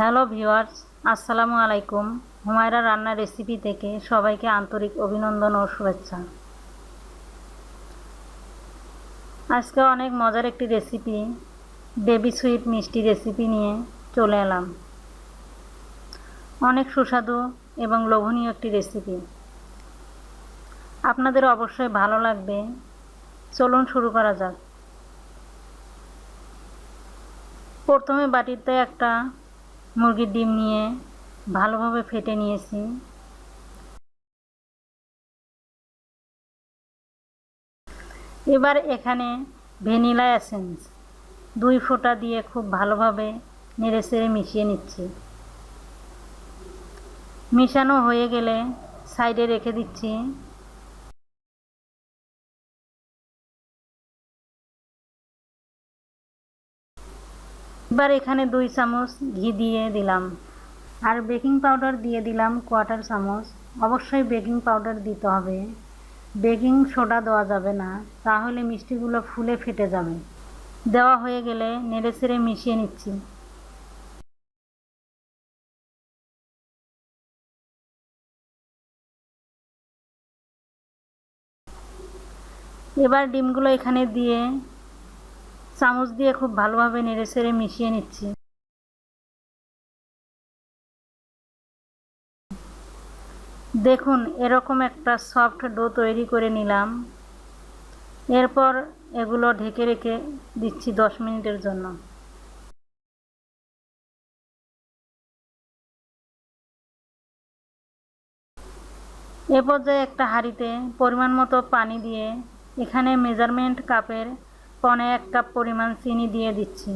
Hello viewers, আসসালামু আলাইকুম। হুমায়রা রান্নার রেসিপি থেকে সবাইকে আন্তরিক অভিনন্দন ও শুভেচ্ছা। আজকে অনেক মজার একটি রেসিপি বেবি সুইট মিষ্টি রেসিপি নিয়ে চলে এলাম। অনেক সুস্বাদু এবং লোভনীয় একটি রেসিপি আপনাদের অবশ্যই ভালো লাগবে। চলুন শুরু করা যাক। প্রথমে বাটিতে একটা মুরগির ডিম নিয়ে ভালোভাবে ফেটে নিয়েছি। এবার এখানে ভ্যানিলা এসেন্স, দুই ফোঁটা দিয়ে খুব ভালোভাবে নেড়ে চেড়ে মিশিয়ে নিচ্ছি। মিশানো হয়ে গেলে সাইডে রেখে দিচ্ছি। এবার এখানে দুই চামচ ঘি দিয়ে দিলাম। আর বেকিং পাউডার দিয়ে দিলাম কোয়ার্টার চামচ। অবশ্যই বেকিং পাউডার দিতে হবে। বেকিং সোডা দেওয়া যাবে না, তাহলে মিষ্টিগুলো ফুলে ফেটে যাবে। দেওয়া হয়ে গেলে নেড়ে চেড়ে মিশিয়ে নিচ্ছি। এবার ডিমগুলো এখানে দিয়ে চামচ দিয়ে খুব ভালোভাবে নেড়ে চেড়ে মিশিয়ে নিচ্ছি। দেখুন, এরকম একটা সফট ডো তৈরি করে নিলাম। এরপর এগুলো ঢেকে রেখে দিচ্ছি দশ মিনিটের জন্য। এ পর্যায়ে একটা হাঁড়িতে পরিমাণ মতো পানি দিয়ে এখানে মেজারমেন্ট কাপের পনে এক কাপ পরিমাণ চিনি দিয়ে দিচ্ছি।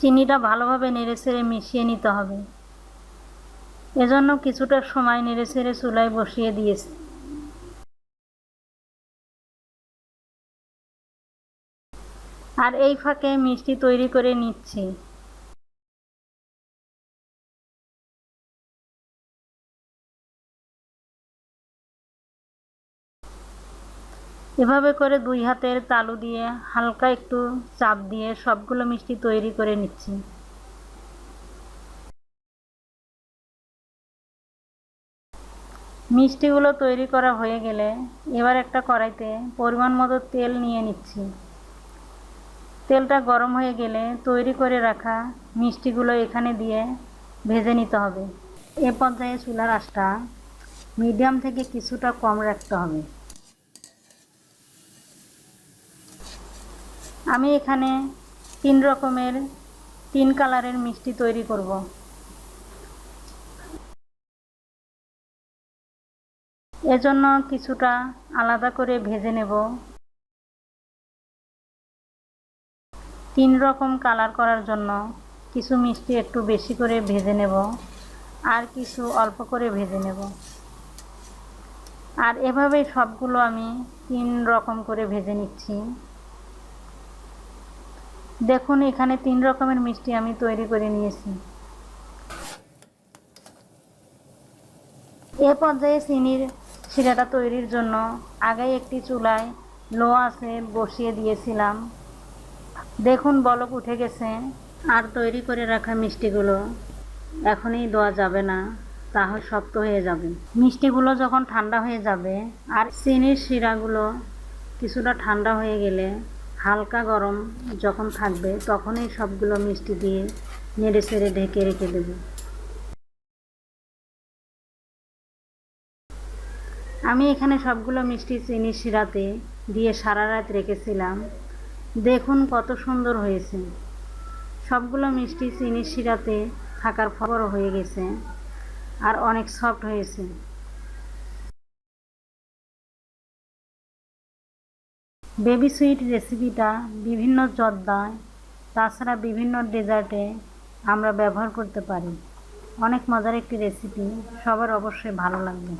চিনিটা ভালোভাবে নেড়েচেড়ে মিশিয়ে নিতে হবে। এজন্য কিছুটা সময় নেড়েচেড়ে চুলায় বসিয়ে দিয়েছি। আর এই ফাঁকে মিষ্টি তৈরি করে নিচ্ছি। এভাবে করে দুই হাতের তালু দিয়ে হালকা একটু চাপ দিয়ে সবগুলো মিষ্টি তৈরি করে নিচ্ছি। মিষ্টিগুলো তৈরি করা হয়ে গেলে এবার একটা কড়াইতে পরিমাণ মতো তেল নিয়ে নিচ্ছি। তেলটা গরম হয়ে গেলে তৈরি করে রাখা মিষ্টিগুলো এখানে দিয়ে ভেজে নিতে হবে। এ পর্যায়ে চুলার আঁচটা মিডিয়াম থেকে কিছুটা কম রাখতে হবে। আমি এখানে তিন রকমের, তিন কালারের মিষ্টি তৈরি করব। এজন্য কিছুটা আলাদা করে ভেজে নেব। তিন রকম কালার করার জন্য কিছু মিষ্টি একটু বেশি করে ভেজে নেব আর কিছু অল্প করে ভেজে নেব। আর এভাবেই সবগুলো আমি তিন রকম করে ভেজে নিচ্ছি। দেখুন, এখানে তিন রকমের মিষ্টি আমি তৈরি করে নিয়েছি। এ পর্যায়ে চিনির শিরাটা তৈরির জন্য আগে একটি চুলায় লো আছে বসিয়ে দিয়েছিলাম। দেখুন, বলক উঠে গেছে। আর তৈরি করে রাখা মিষ্টিগুলো এখনই দেওয়া যাবে না তাহলে শক্ত হয়ে যাবে। মিষ্টিগুলো যখন ঠান্ডা হয়ে যাবে, আর চিনির শিরাগুলো কিছুটা ঠান্ডা হয়ে গেলে হালকা গরম যখন থাকবে, তখনই সবগুলো মিষ্টি দিয়ে নেড়ে ছেড়ে ঢেকে রেখে দেব। আমি এখানে সবগুলো মিষ্টি চিনি শিরাতে দিয়ে সারা রাত রেখেছিলাম। দেখুন কত সুন্দর হয়েছে। সবগুলো মিষ্টি চিনি শিরাতে থাকার ফবর হয়ে গেছে আর অনেক সফট হয়েছে। বেবি সুইট রেসিপিটা বিভিন্ন জর্দায় তাছাড়া বিভিন্ন ডেজার্টে আমরা ব্যবহার করতে পারি। অনেক মজার একটি রেসিপি, সবার অবশ্যই ভালো লাগবে।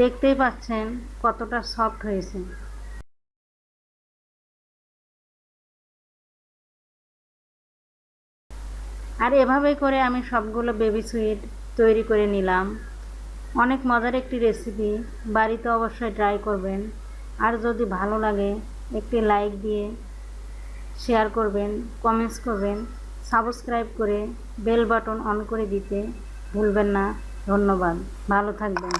দেখতেই পাচ্ছেন কতটা সফট হয়েছে। আর এভাবে করে আমি সবগুলো বেবি সুইট তৈরি করে নিলাম। অনেক মজার একটি রেসিপি বাড়িতে অবশ্যই ট্রাই করবেন। আর যদি ভালো লাগে, একটি লাইক দিয়ে শেয়ার করবেন কমেন্টস করবেন সাবস্ক্রাইব করে বেল বাটন অন করে দিতে ভুলবেন না। ধন্যবাদ। ভালো থাকবেন।